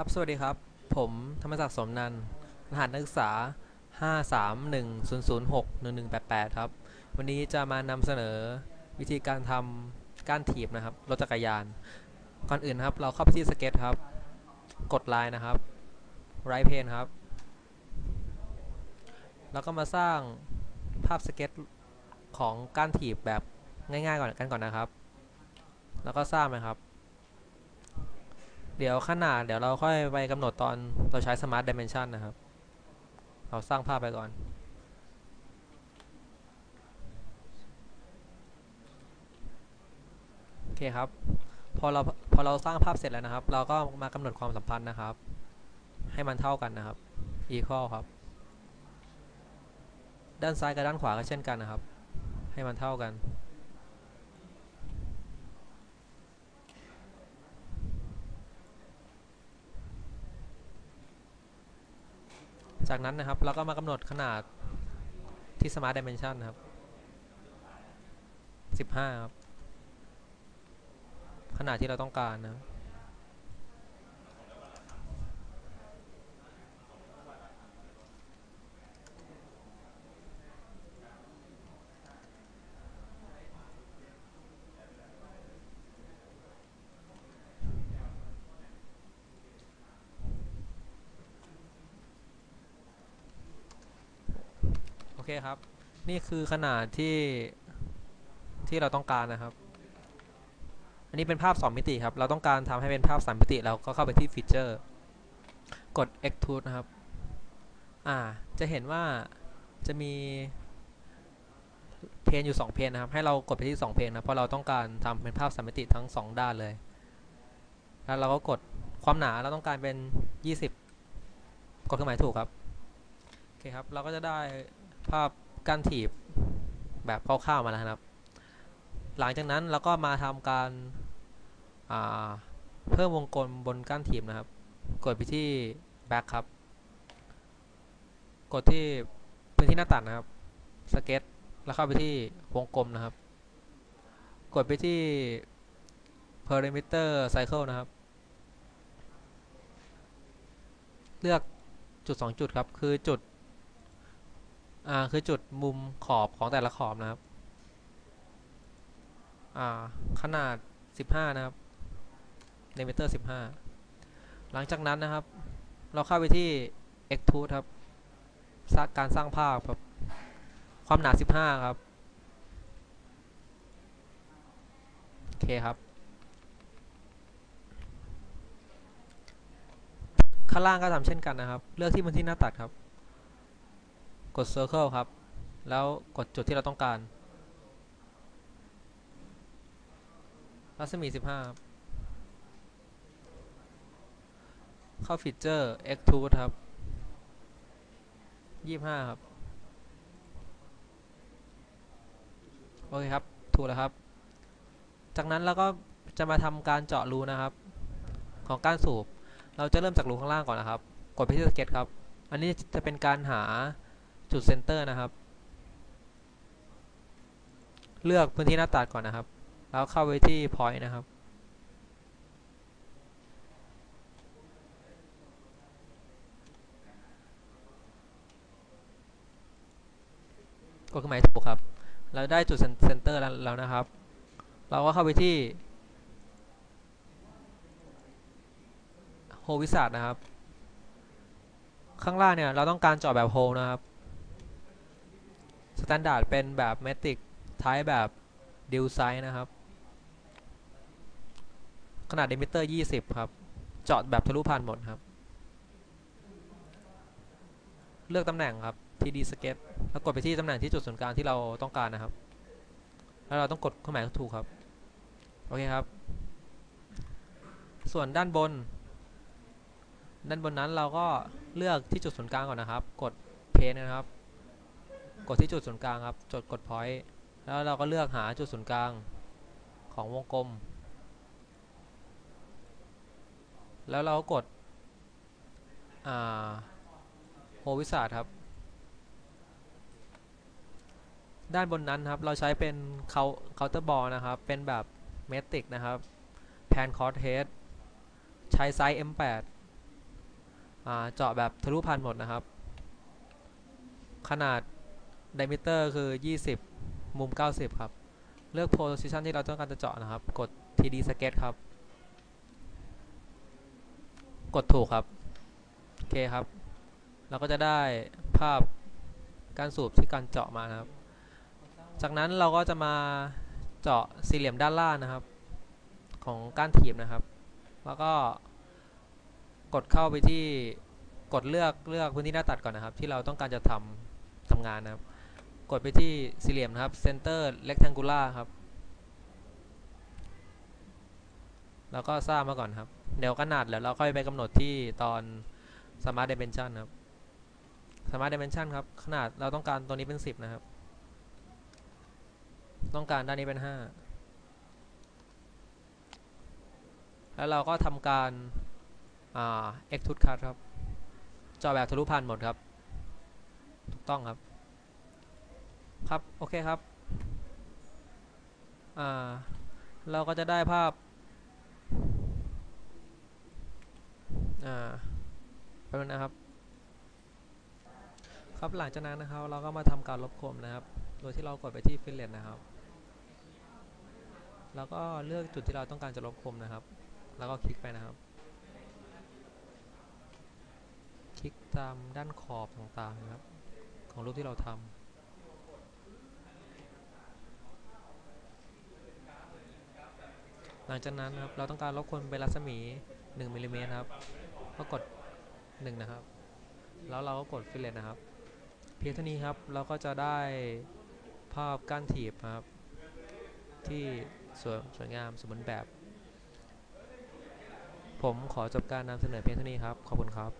ครับ สวัสดีครับ ผมธรรมศักดิ์สมนันรหัสนักศึกษา 53100611188 ครับ วันนี้จะมานำเสนอวิธีการทำก้านถีบนะครับ รถจักรยาน ก่อนอื่นนะครับ เราเข้าไปที่สเก็ตครับ กดลายนะครับ ไรเพนครับ แล้วก็มาสร้างภาพสเก็ตของก้านถีบแบบง่ายๆก่อนกันก่อนนะครับ แล้วก็สร้างนะครับ เดี๋ยวขนาดเดี๋ยวเราค่อยไปกำหนดตอนเราใช้ Smart Dimension นะครับ เราสร้างภาพไปก่อนโอเคครับ พอเราพอเราสร้างภาพเสร็จแล้วนะครับ เราก็มากำหนดความสัมพันธ์นะครับ ให้มันเท่ากันนะครับ equal ครับ ด้านซ้ายกับด้านขวาก็เช่นกันนะครับ ให้มันเท่ากัน จากนั้นนะครับเราก็มากำหนดขนาดที่ Smart Dimension นะครับ 15 ครับ ขนาดที่เราต้องการนะครับ เคครับ นี่คือขนาดที่ที่เราต้องการนะครับ อันนี้เป็นภาพ 2 มิติครับ เราต้องการทำให้เป็นภาพ 3 มิติเราก็เข้าไปที่ฟีเจอร์ กด extrude นะครับ อ่า จะเห็นว่าจะมีเพนอยู่ 2 เพนนะครับ ให้เรากดไปที่ 2 เพนนะ เพราะเราต้องการทำเป็นภาพ3มิติทั้ง 2 ด้านเลย แล้วเราก็กดความหนาเราต้องการเป็น 20 กดเครื่องหมายถูกครับ โอเคครับ เราก็จะได้ ภาพก้านถีบแบบคร่าวๆมาแล้วนะครับ หลังจากนั้นเราก็มาทำการเพิ่มวงกลมบนก้านถีบนะครับ กดไปที่ back ครับ กดที่พื้นที่หน้าตัดนะครับ สเก็ต แล้วเข้าไปที่วงกลมนะครับ กดไปที่ perimeter cycle นะครับ เลือกจุด 2 จุดครับ คือจุด อ่าคือจุดมุมขอบของแต่ละขอบนะครับ อ่าขนาด 15 นะครับเมิเตอร์15 หลังจากนั้นนะครับ เราเข้าไปที่ extrude ครับสร้างการสร้างภาพครับความหนา 15 ครับโอเคครับ ข้างล่างก็ทำเช่นกันนะครับ เลือกที่พื้นที่หน้าตัดครับ กด circle ครับ แล้วกดจุดที่เราต้องการ รัศมี 15ครับเข้าฟีเจอร์ extrude ครับ 25 ครับ โอเคครับ ถูกแล้วครับ จากนั้นเราก็จะมาทำการเจาะรูนะครับ ของกานสูบ เราจะเริ่มจากรูข้างล่างก่อนนะครับ กดไปที่สเก็ตครับ อันนี้จะเป็นการหา จุดเซนเตอร์นะครับ เลือกพื้นที่หน้าตัดก่อนนะครับ แล้วเข้าไปที่ point นะครับ กดเครื่องหมายถูกครับ เราได้จุดเซนเตอร์แล้วนะครับ เราก็เข้าไปที่โฮวิส a ดนะครับ ข้างล่างเนี่ย เราต้องการเจาะแบบโฮนะครับ สแตนดาร์ดเป็นแบบเมติกท้ายแบบดิวไซส์นะครับ ขนาดเดมิเตอร์ 20 ครับ เจาะแบบทะลุผ่านหมดครับ เลือกตำแหน่งครับ TD Sketch แล้วกดไปที่ตำแหน่งที่จุดศูนย์กลางที่เราต้องการนะครับ แล้วเราต้องกดเครื่องหมายถูกครับ โอเคครับ ส่วนด้านบน ด้านบนนั้นเราก็เลือกที่จุดศูนย์กลางก่อนนะครับ กดเพนนะครับ กดที่จุดศูนย์กลางครับจดกด point แล้วเราก็เลือกหาจุดศูนย์กลางของวงกลม แล้วเรากดโฮวิสาดครับ ด้านบนนั้นครับเราใช้เป็นเคาน์เตอร์บอลนะครับ เป็นแบบเมตริกนะครับแพนคอร์เทสใช้ไซส์ M8 เจาะแบบทะลุผ่านหมดนะครับ ขนาด diameter คือ 20 มุม 90 ครับ เลือก position ที่เราต้องการจะเจาะนะครับ กด td sketch ครับ กดถูกครับ โอเคครับ เราก็จะได้ภาพการสูบที่การเจาะมานะครับ จากนั้นเราก็จะมาเจาะสี่เหลี่ยมด้านล่างนะครับ ของก้านถีบนะครับ แล้วก็กดเข้าไปที่กดเลือกเลือกพื้นที่หน้าตัดก่อนนะครับ ที่เราต้องการจะทำทำงานนะครับ กดไปที่สี่เหลี่ยมนะครับ center rectangular ครับแล้วก็สร้างมาก่อนครับ เดี๋ยวขนาดแล้วเราค่อยไปกำหนดที่ตอน smart dimension ครับ smart dimension ครับ ขนาดเราต้องการตัวนี้เป็น 10 นะครับ ต้องการด้านนี้เป็น 5 แล้วเราก็ทำการอ่า extrude cut ครับจอแบบทะลุผ่านหมดครับ ถูกต้องครับ ครับ โอเคครับ อ่า เราก็จะได้ภาพ อ่าแป๊บนึงนะครับ ครับหลังจากนั้นนะครับ เราก็มาทำการลบคมนะครับ โดยที่เรากดไปที่ fillet นะครับ แล้วก็เลือกจุดที่เราต้องการจะลบคมนะครับ แล้วก็คลิกไปนะครับ คลิกตามด้านขอบต่างๆนะครับ ของรูปที่เราทำ หลังจากนั้นครับเราต้องการลบคมเป็นรัศมี 1มิลลิเมตรครับก็กด 1 นะครับ แล้วเราก็กด fillet นะครับ เพียงเท่านี้ครับเราก็จะได้ภาพก้านถีบครับ ที่สวยสวยงามสมบูรณ์แบบ ผมขอจบการนำเสนอเพียงเท่านี้ครับ ขอบคุณครับ